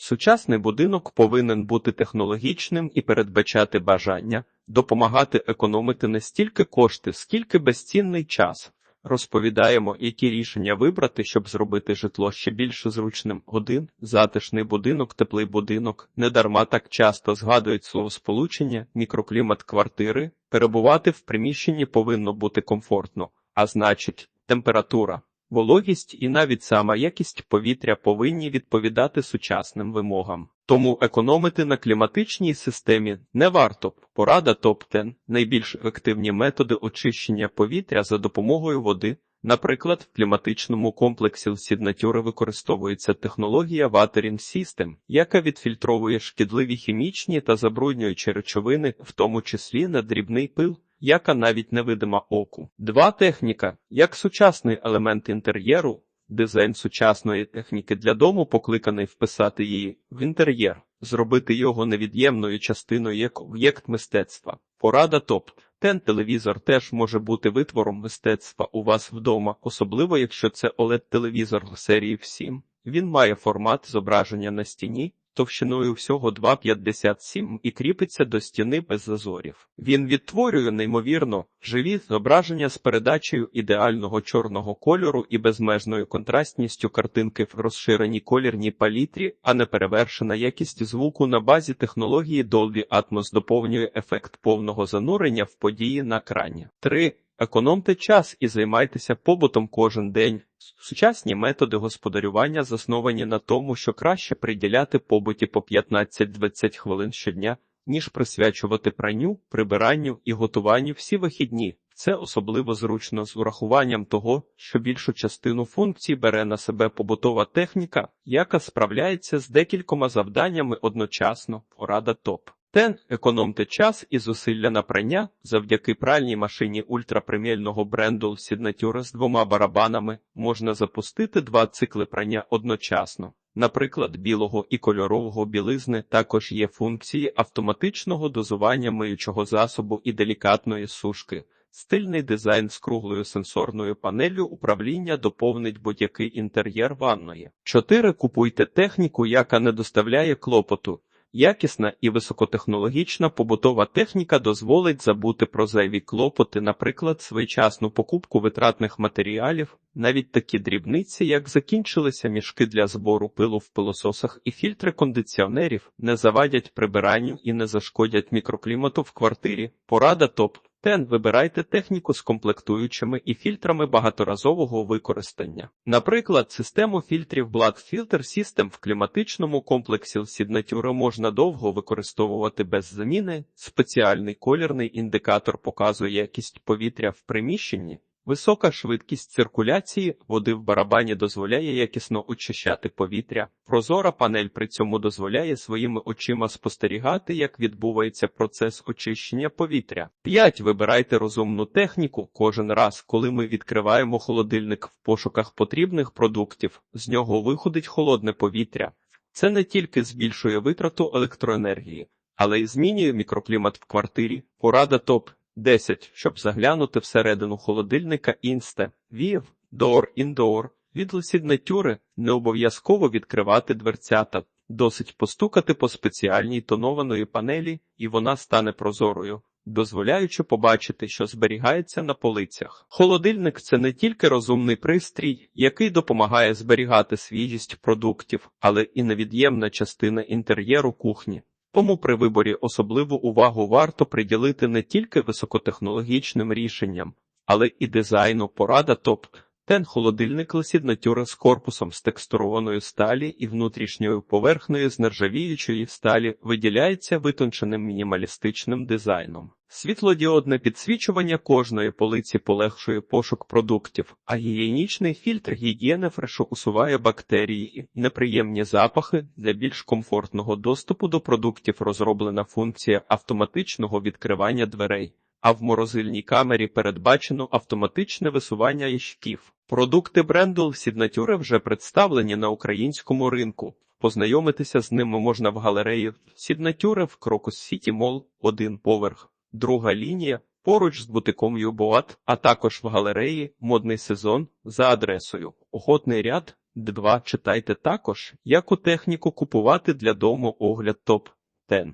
Сучасний будинок повинен бути технологічним і передбачати бажання, допомагати економити не стільки кошти, скільки безцінний час. Розповідаємо, які рішення вибрати, щоб зробити житло ще більш зручним. Один затишний будинок, теплий будинок. Недарма так часто згадують словосполучення, мікроклімат квартири. Перебувати в приміщенні повинно бути комфортно, а значить, температура, вологість і навіть сама якість повітря повинні відповідати сучасним вимогам. Тому економити на кліматичній системі не варто. Порада топ-10 – найбільш ефективні методи очищення повітря за допомогою води. Наприклад, в кліматичному комплексі Сіднатюри використовується технологія Watering System, яка відфільтровує шкідливі хімічні та забруднюючі речовини, в тому числі на дрібний пил, яка навіть невидима оку. Два техніка як сучасний елемент інтер'єру. Дизайн сучасної техніки для дому покликаний вписати її в інтер'єр, зробити його невід'ємною частиною як об'єкт мистецтва. Порада топ. Тен телевізор теж може бути витвором мистецтва у вас вдома, особливо якщо це oled телевізор серії 7. Він має формат зображення на стіні товщиною всього 2,57 і кріпиться до стіни без зазорів. Він відтворює неймовірно живі зображення з передачею ідеального чорного кольору і безмежною контрастністю картинки в розширеній колірній палітрі, а не перевершена якість звуку на базі технології Dolby Atmos доповнює ефект повного занурення в події на екрані. 3. Економте час і займайтеся побутом кожен день. Сучасні методи господарювання засновані на тому, що краще приділяти побуті по 15-20 хвилин щодня, ніж присвячувати пранню, прибиранню і готуванню всі вихідні. Це особливо зручно з урахуванням того, що більшу частину функцій бере на себе побутова техніка, яка справляється з декількома завданнями одночасно. Порада топ. Тен економте час і зусилля на прання завдяки пральній машині ультрапреміального бренду Signature з двома барабанами можна запустити два цикли прання одночасно. Наприклад, білого і кольорового білизни також є функції автоматичного дозування миючого засобу і делікатної сушки. Стильний дизайн з круглою сенсорною панеллю управління доповнить будь-який інтер'єр ванної. 4. Купуйте техніку, яка не доставляє клопоту. Якісна і високотехнологічна побутова техніка дозволить забути про зайві клопоти, наприклад, своєчасну покупку витратних матеріалів, навіть такі дрібниці, як закінчилися мішки для збору пилу в пилососах і фільтри кондиціонерів, не завадять прибиранню і не зашкодять мікроклімату в квартирі. Порада топ. Тен вибирайте техніку з комплектуючими і фільтрами багаторазового використання. Наприклад, систему фільтрів Blood Filter System в кліматичному комплексі Signature можна довго використовувати без заміни. Спеціальний колірний індикатор показує якість повітря в приміщенні. Висока швидкість циркуляції води в барабані дозволяє якісно очищати повітря. Прозора панель при цьому дозволяє своїми очима спостерігати, як відбувається процес очищення повітря. 5. Вибирайте розумну техніку. Кожен раз, коли ми відкриваємо холодильник в пошуках потрібних продуктів, з нього виходить холодне повітря. Це не тільки збільшує витрату електроенергії, але й змінює мікроклімат в квартирі. Порада топ. 10. Щоб заглянути всередину холодильника Інсте, Вів, Door Indoor. Від сігнатюри не обов'язково відкривати дверцята, досить постукати по спеціальній тонованої панелі, і вона стане прозорою, дозволяючи побачити, що зберігається на полицях. Холодильник це не тільки розумний пристрій, який допомагає зберігати свіжість продуктів, але і невід'ємна частина інтер'єру кухні. Тому при виборі особливу увагу варто приділити не тільки високотехнологічним рішенням, але і дизайну порада топ. Тен холодильник лесіднатюра з корпусом з текстурованої сталі і внутрішньою поверхнею з нержавіючої сталі виділяється витонченим мінімалістичним дизайном. Світлодіодне підсвічування кожної полиці полегшує пошук продуктів, а гігієнічний фільтр гігієни фрешу усуває бактерії неприємні запахи для більш комфортного доступу до продуктів розроблена функція автоматичного відкривання дверей. А в морозильній камері передбачено автоматичне висування ящиків. Продукти бренду Signature вже представлені на українському ринку. Познайомитися з ними можна в галереї Signature в Крокус Сіті Мол, один поверх, друга лінія поруч з бутиком Юбоат, а також в галереї Модний сезон за адресою Охотний ряд 2. Читайте також, яку техніку купувати для дому огляд топ 10.